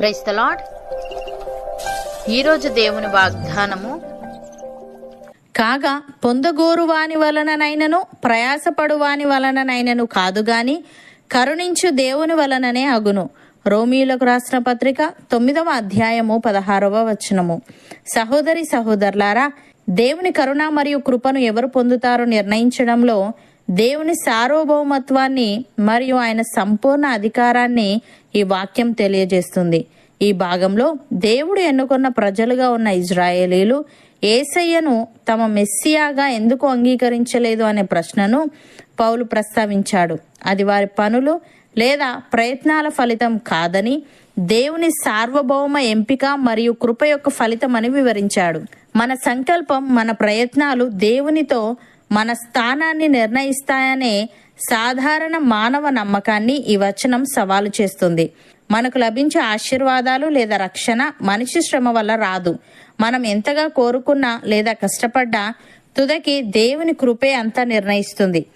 Price the lord ఈరోజు దేవుని వాగ్దానము కాగా పొందగోరు వాని వలననైనను ప్రయాసపడు వాని వలననైనను కాదు గాని కరుణించు దేవుని వలననే అగును. రోమియులకు రాసిన పత్రిక తొమ్మిదవ అధ్యాయము పదహారవ వచనము. సహోదరి సహోదరులారా దేవుని కరుణ మరియు కృపను ఎవరు పొందుతారో నిర్ణయించడంలో దేవుని సార్వభౌమత్వాన్ని మరియు ఆయన సంపూర్ణ అధికారాన్ని ఈ వాక్యం తెలియజేస్తుంది. ఈ భాగంలో దేవుడు ఎన్నుకున్న ప్రజలుగా ఉన్న ఇజ్రాయేలీలు ఏసయ్యను తమ మెస్సియాగా ఎందుకు అంగీకరించలేదు అనే ప్రశ్నను పౌలు ప్రస్తావించాడు. అది వారి పనులు లేదా ప్రయత్నాల ఫలితం కాదని దేవుని సార్వభౌమ ఎంపిక మరియు కృప యొక్క ఫలితం అని వివరించాడు. మన సంకల్పం మన ప్రయత్నాలు దేవునితో మన స్థానాన్ని నిర్ణయిస్తాయనే సాధారణ మానవ నమ్మకాన్ని ఈ వచనం సవాలు చేస్తుంది. మనకు లభించే ఆశీర్వాదాలు లేదా రక్షణ మనిషి శ్రమ వల్ల రాదు. మనం ఎంతగా కోరుకున్నా లేదా కష్టపడ్డా తుదకి దేవుని కృపే అంతా నిర్ణయిస్తుంది.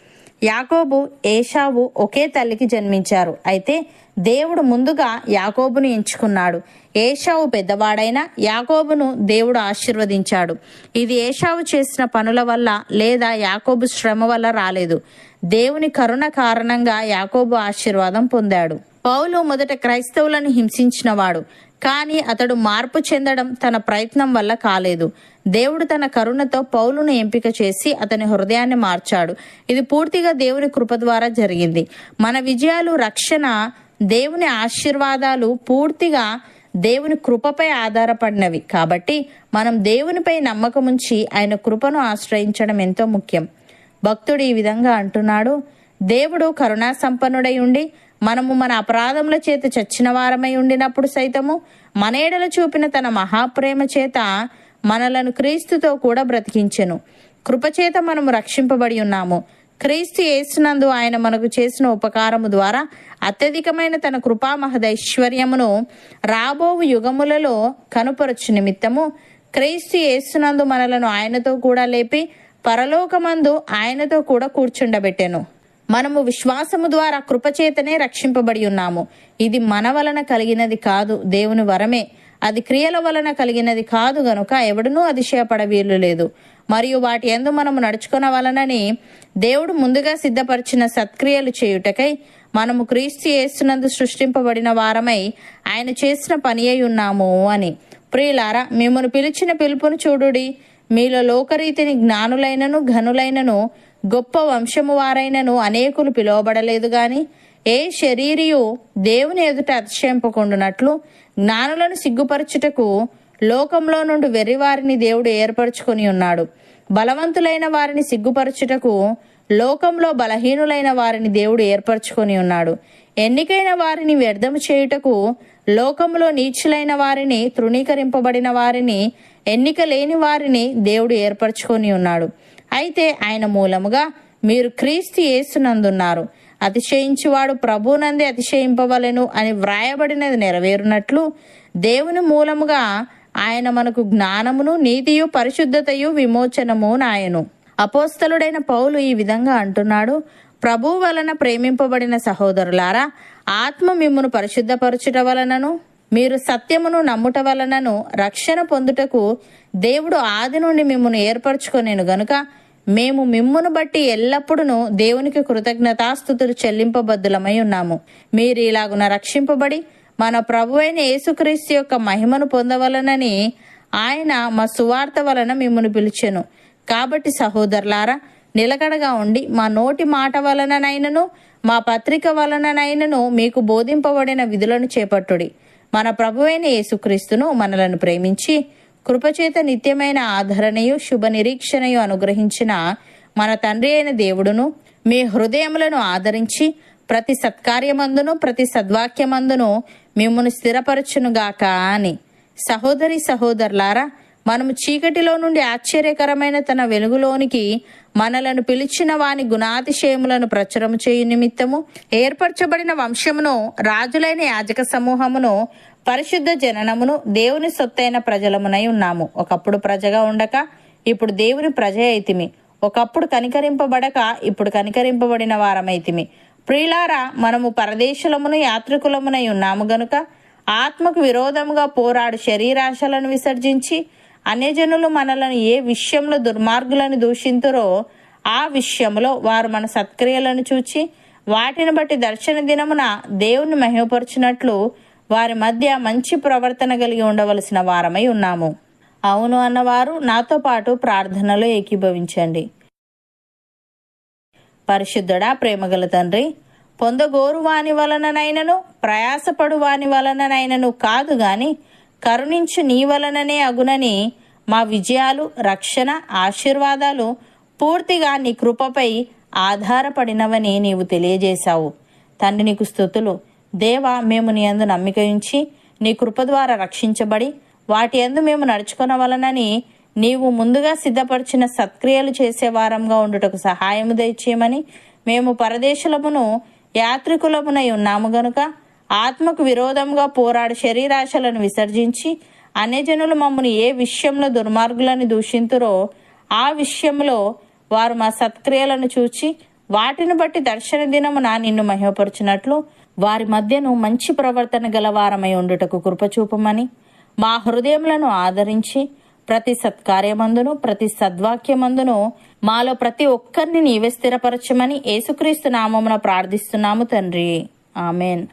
యాకోబు ఏషావు ఒకే తల్లికి జన్మించారు. అయితే దేవుడు ముందుగా యాకోబును ఎంచుకున్నాడు. ఏషావు పెద్దవాడైన యాకోబును దేవుడు ఆశీర్వదించాడు. ఇది ఏషావు చేసిన పనుల వల్ల లేదా యాకోబు శ్రమ వల్ల రాలేదు. దేవుని కరుణ కారణంగా యాకోబు ఆశీర్వాదం పొందాడు. పౌలు మొదట క్రైస్తవులను హింసించినవాడు. కానీ అతడు మార్పు చెందడం తన ప్రయత్నం వల్ల కాలేదు. దేవుడు తన కరుణతో పౌలును ఎంపిక చేసి అతని హృదయాన్ని మార్చాడు. ఇది పూర్తిగా దేవుని కృప ద్వారా జరిగింది. మన విజయాలు రక్షణ దేవుని ఆశీర్వాదాలు పూర్తిగా దేవుని కృపపై ఆధారపడినవి. కాబట్టి మనం దేవునిపై నమ్మకముంచి ఆయన కృపను ఆశ్రయించడం ఎంతో ముఖ్యం. భక్తుడు ఈ విధంగా అంటున్నాడు దేవుడు కరుణా సంపన్నుడై ఉండి మనము మన అపరాధముల చేత చచ్చిన వారమై ఉండినప్పుడు సైతము మనేడల చూపిన తన మహాప్రేమ చేత మనలను క్రీస్తుతో కూడా బ్రతికించెను. కృపచేత మనము రక్షింపబడి ఉన్నాము. క్రీస్తు యేసునందు ఆయన మనకు చేసిన ఉపకారము ద్వారా అత్యధికమైన తన కృపా మహదైశ్వర్యమును రాబోవు యుగములలో కనుపరచు నిమిత్తము క్రీస్తు యేసునందు మనలను ఆయనతో కూడా లేపి పరలోకమందు ఆయనతో కూడా కూర్చుండబెట్టెను. మనము విశ్వాసము ద్వారా కృపచేతనే రక్షింపబడి ఉన్నాము. ఇది మన వలన కలిగినది కాదు దేవుని వరమే. అది క్రియల వలన కలిగినది కాదు గనుక ఎవడునూ అతిశయపడ వీలు లేదు. మరియు వాటి ఎందు మనము నడుచుకున్న వలనని దేవుడు ముందుగా సిద్ధపరిచిన సత్క్రియలు చేయుటకై మనము క్రీస్తు యేసునందు సృష్టింపబడిన వారమై ఆయన చేసిన పని అయి ఉన్నాము అని. ప్రియులారా మిమ్మల్ని పిలిచిన పిలుపును చూడుడి. మీలో లోకరీతిని జ్ఞానులైనను ఘనులైనను గొప్ప వంశము వారైనను అనేకులు పిలువబడలేదు గాని ఏ శరీరియు దేవుని ఎదుట అతిశయింపకుండునట్లు జ్ఞానులను సిగ్గుపరచుటకు లోకంలో నుండి వెర్రివారిని దేవుడు ఏర్పరచుకొని ఉన్నాడు. బలవంతులైన వారిని సిగ్గుపరచుటకు లోకంలో బలహీనులైన వారిని దేవుడు ఏర్పరచుకొని ఉన్నాడు. ఎన్నికైన వారిని వ్యర్థము చేయుటకు లోకంలో నీచులైన వారిని తృణీకరింపబడిన వారిని ఎన్నిక లేని వారిని దేవుడు ఏర్పరచుకొని ఉన్నాడు. అయితే ఆయన మూలముగా మీరు క్రీస్తు యేసునందున్నారు. అతిశయించువాడు ప్రభునందే అతిశయింపవలెను అని వ్రాయబడినది నెరవేరునట్లు దేవుని మూలముగా ఆయన మనకు జ్ఞానమును నీతియు పరిశుద్ధతయు విమోచనము నాయను. అపోస్తలుడైన పౌలు ఈ విధంగా అంటున్నాడు. ప్రభు వలన ప్రేమింపబడిన సహోదరులారా ఆత్మ మిమ్మును పరిశుద్ధపరచుట వలనను మీరు సత్యమును నమ్ముట వలనను రక్షణ పొందుటకు దేవుడు ఆది నుండి మిమ్మును ఏర్పరచుకొనేను గనుక మేము మిమ్మును బట్టి ఎల్లప్పుడూ దేవునికి కృతజ్ఞతాస్థుతులు చెల్లింపబద్దులమై ఉన్నాము. మీరు ఇలాగున రక్షింపబడి మన ప్రభు అయిన యేసుక్రీస్తు యొక్క మహిమను పొందవలనని ఆయన మా సువార్త వలన మిమ్మును పిలిచెను. కాబట్టి సహోదరులారా నిలకడగా ఉండి మా నోటి మాట వలననైనను మా పత్రిక వలననైనను మీకు బోధింపబడిన విధులను చేపట్టుడి. మన ప్రభువైన యేసుక్రీస్తును మనలను ప్రేమించి కృపచేత నిత్యమైన ఆదరణయు శుభ నిరీక్షణయు అనుగ్రహించిన మన తండ్రి అయిన దేవుడును మీ హృదయములను ఆదరించి ప్రతి సత్కార్యమందును ప్రతి సద్వాక్యమందును మిమ్మల్ని స్థిరపరచునుగాక అని. సహోదరి సహోదరులారా మనము చీకటిలో నుండి ఆశ్చర్యకరమైన తన వెలుగులోనికి మనలను పిలిచిన వాని గుణాతిశయములను ప్రచురము చేయు నిమిత్తము ఏర్పరచబడిన వంశమును రాజులైన యాజక సమూహమును పరిశుద్ధ జననమును దేవుని సొత్తైన ప్రజలమునై ఉన్నాము. ఒకప్పుడు ప్రజగా ఉండక ఇప్పుడు దేవుని ప్రజ అయితిమి. ఒకప్పుడు కనికరింపబడక ఇప్పుడు కనికరింపబడిన వారమైతిమి. ప్రియులారా మనము పరదేశులమును యాత్రికులమునై ఉన్నాము గనుక ఆత్మకు విరోధముగా పోరాడు శరీరాశలను విసర్జించి అన్యజనులు మనలను ఏ విషయంలో దుర్మార్గులను దూషింతురో ఆ విషయంలో వారు మన సత్క్రియలను చూచి వాటిని బట్టి దర్శన దినమున దేవుని మహిమపరచినట్లు వారి మధ్య మంచి ప్రవర్తన కలిగి ఉండవలసిన వారమై ఉన్నాము. అవును అన్నవారు నాతో పాటు ప్రార్థనలో ఏకీభవించండి. పరిశుద్ధుడా ప్రేమగల తండ్రి పొందగోరు వాని వలననైనను ప్రయాసపడు వాని వలననైనను కాదు గాని కరుణించు నీ వలననే అగునని మా విజయాలు రక్షణ ఆశీర్వాదాలు పూర్తిగా నీ కృపపై ఆధారపడినవని నీవు తెలియజేశావు. తండ్రి నీకు స్థుతులు. దేవా మేము నీ అందు నమ్మిక ఉంచి నీ కృప ద్వారా రక్షించబడి వాటి అందు మేము నడుచుకున్న వలనని నీవు ముందుగా సిద్ధపరిచిన సత్క్రియలు చేసే వారంగా ఉండుటకు సహాయము దయచేయమని మేము పరదేశులమును యాత్రికులమునై ఉన్నాము గనుక ఆత్మకు విరోధంగా పోరాడు శరీరాశలను విసర్జించి అన్యజనులు మమ్మల్ని ఏ విషయంలో దుర్మార్గులను దూషింతురో ఆ విషయంలో వారు మా సత్క్రియలను చూచి వాటిని బట్టి దర్శన దినమున నిన్ను మహిమపరుచినట్లు వారి మధ్యను మంచి ప్రవర్తన గలవారమై ఉండుటకు కృపచూపమని మా హృదయములను ఆదరించి ప్రతి సత్కార్యమందును ప్రతి సద్వాక్యమందును మాలో ప్రతి ఒక్కరిని నీవే స్థిరపరచమని యేసుక్రీస్తు నామమున ప్రార్థిస్తున్నాము తండ్రి. ఆమెన్.